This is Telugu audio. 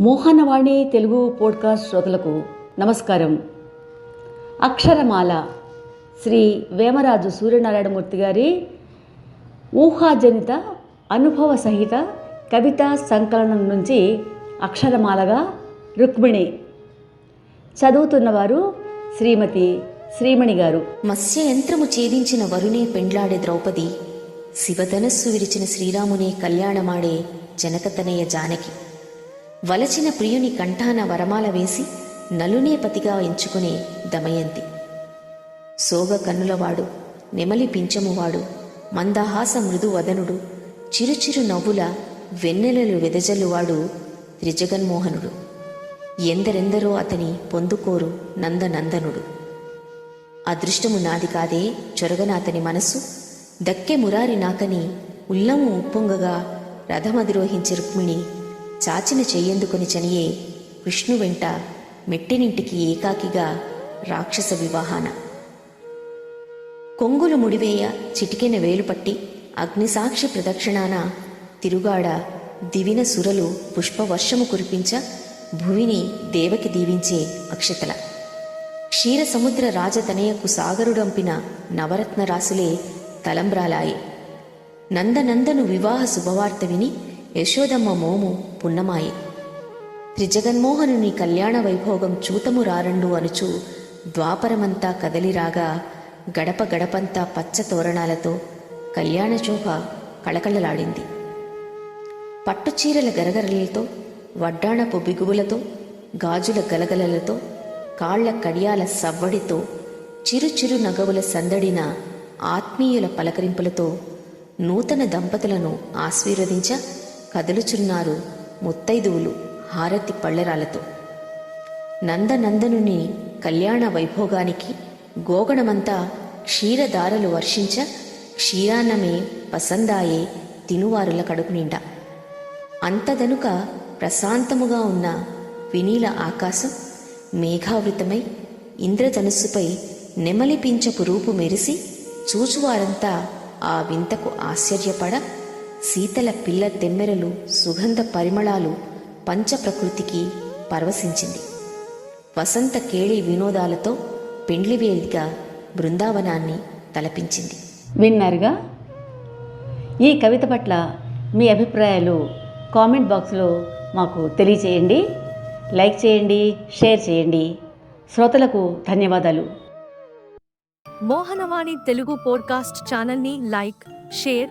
మోహనవాణి తెలుగు పోడ్కాస్ట్ శ్రోతలకు నమస్కారం. అక్షరమాల శ్రీ వేమరాజు సూర్యనారాయణమూర్తి గారి ఊహాజనిత అనుభవ సహిత కవితా సంకలనం నుంచి అక్షరమాలగా రుక్మిణి చదువుతున్నవారు శ్రీమతి శ్రీమణి గారు. మత్స్య యంత్రము ఛేదించిన వరునే పెండ్లాడే ద్రౌపది శివధనస్సు విరిచిన శ్రీరామునే కళ్యాణమాడే జనకతనయ జానకి. వలచిన ప్రియుని కంఠాన వరమాల వేసి నలునేపతిగా ఎంచుకునే దమయంతి. సోగ కన్నులవాడు నెమలి పించమువాడు మందహాస మృదు వదనుడు చిరుచిరు నవ్వుల వెన్నెలలు వెదజల్లువాడు త్రిజగన్మోహనుడు. ఎందరెందరో అతని పొందుకోరు నందనందనుడు. అదృష్టము నాది కాదే చొరగన అతని మనస్సు దక్కె మురారి నాకని ఉల్లము ఉప్పొంగగా రథమధిరోహించి రుక్మిణి చాచిన చెయ్యందుకొని చనియే విష్ణు వెంట మెట్టినింటికి ఏకాకిగా రాక్షస వివాహాన. కొంగులు ముడివేయ చిటికెన వేలుపట్టి అగ్నిసాక్షి ప్రదక్షిణాన తిరుగాడ దివిన సురలు పుష్పవర్షము కురిపించ భువిని దేవకి దీవించే అక్షతల. క్షీర సముద్ర రాజతనయకు సాగరుడంపిన నవరత్న రాసులే తలంబ్రాలాయే. నందనందను వివాహ శుభవార్త విని యశోదమ్మ మోము పున్నమాయి. త్రిజగన్మోహనుని కళ్యాణ వైభోగం చూతము రారండు అనుచు ద్వాపరమంతా కదలిరాగా గడప గడపంతా పచ్చ తోరణాలతో కళ్యాణ శోభ కళకళలాడింది. పట్టుచీరల గరగరలతో వడ్డాణపు బిగువులతో గాజుల గలగలలతో కాళ్ళ కడియాల సవ్వడితో చిరుచిరు నగవుల సందడిన ఆత్మీయుల పలకరింపులతో నూతన దంపతులను ఆశీర్వదించ కదులుచున్నారు ముత్తైదువులు హారతి పళ్ళెరాలతో. నందనందనుని కళ్యాణ వైభోగానికి గోగణమంతా క్షీరధారలు వర్షించ క్షీరాన్నమే పసందాయే తినువారుల కడుపు నిండా. అంతదనుక ప్రశాంతముగా ఉన్న వినీల ఆకాశం మేఘావృతమై ఇంద్రధనుస్సుపై నెమలిపించపు రూపు మెరిసి చూచువారంతా ఆ వింతకు ఆశ్చర్యపడ శీతల పిల్ల తెమ్మెరలు సుగంధ పరిమళాలు పంచప్రకృతికి పరవశించింది. వసంత కేళి వినోదాలతో పెండ్లివేలిగా బృందావనాన్ని తలపించింది. విన్నారుగా? ఈ కవిత పట్ల మీ అభిప్రాయాలు కామెంట్ బాక్స్లో మాకు తెలియచేయండి. లైక్ చేయండి షేర్ చేయండి. శ్రోతలకు ధన్యవాదాలు. మోహనవాణి తెలుగు పోడ్కాస్ట్ ఛానల్ని లైక్ షేర్